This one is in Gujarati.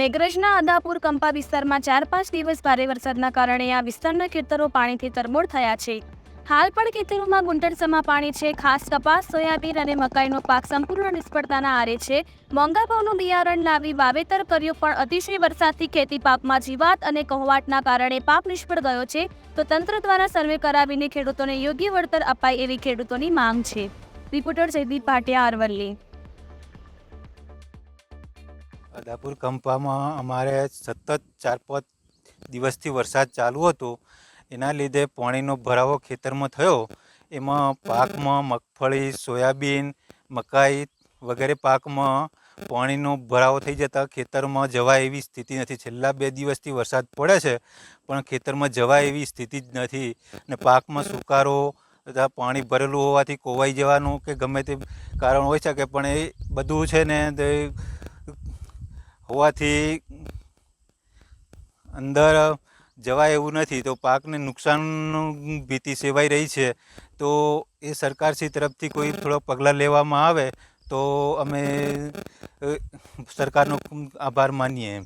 મેઘરજના અદાપુર કંપા વિસ્તારમાં ચાર પાંચ દિવસ ભારે વરસાદના કારણે આ વિસ્તારના ખેતરો પાણીથી તરબોળ થયા છે. હાલ પણ ખેતરોમાં ગુંટરસમાં પાણી છે. ખાસ કપાસ, સોયાબીન અને મકાઈનો પાક સંપૂર્ણ નિષ્ફળતાના આરે છે. મોંઘા ભાવનું બિયારણ લાવી વાવેતર કર્યું પણ અતિશય વરસાદથી ખેતી પાકમાં જીવાત અને કહોવાટના કારણે પાક નિષ્ફળ ગયો છે. તો તંત્ર દ્વારા સર્વે કરાવીને ખેડૂતોને યોગ્ય વળતર અપાય એવી ખેડૂતોની માંગ છે. રિપોર્ટર જયદીપ ભાટિયા અરવલ્લી. અદાપુર કંપામાં અમારે સતત ચાર પાંચ દિવસથી વરસાદ ચાલુ હતો. એના લીધે પાણીનો ભરાવો ખેતરમાં થયો. એમાં પાકમાં મગફળી, સોયાબીન, મકાઈ વગેરે પાકમાં પાણીનો ભરાવો થઈ જતાં ખેતરમાં જવાય એવી સ્થિતિ નથી. છેલ્લા બે દિવસથી વરસાદ પડે છે, પણ ખેતરમાં જવાય એવી સ્થિતિ જ નથી. ને પાકમાં સુકારો તથા પાણી ભરેલું હોવાથી કોવાઈ જવાનું કે ગમે તે કારણ હોઈ શકે, પણ એ બધું છે ને તે હોવાથી અંદર જવાય એવું નથી. તો પાકને નુકસાનનું ભીતિ સેવાઈ રહી છે. તો એ સરકારશ્રી તરફથી કોઈ થોડો પગલાં લેવામાં આવે તો અમે સરકારનો આભાર માનીએ એમ.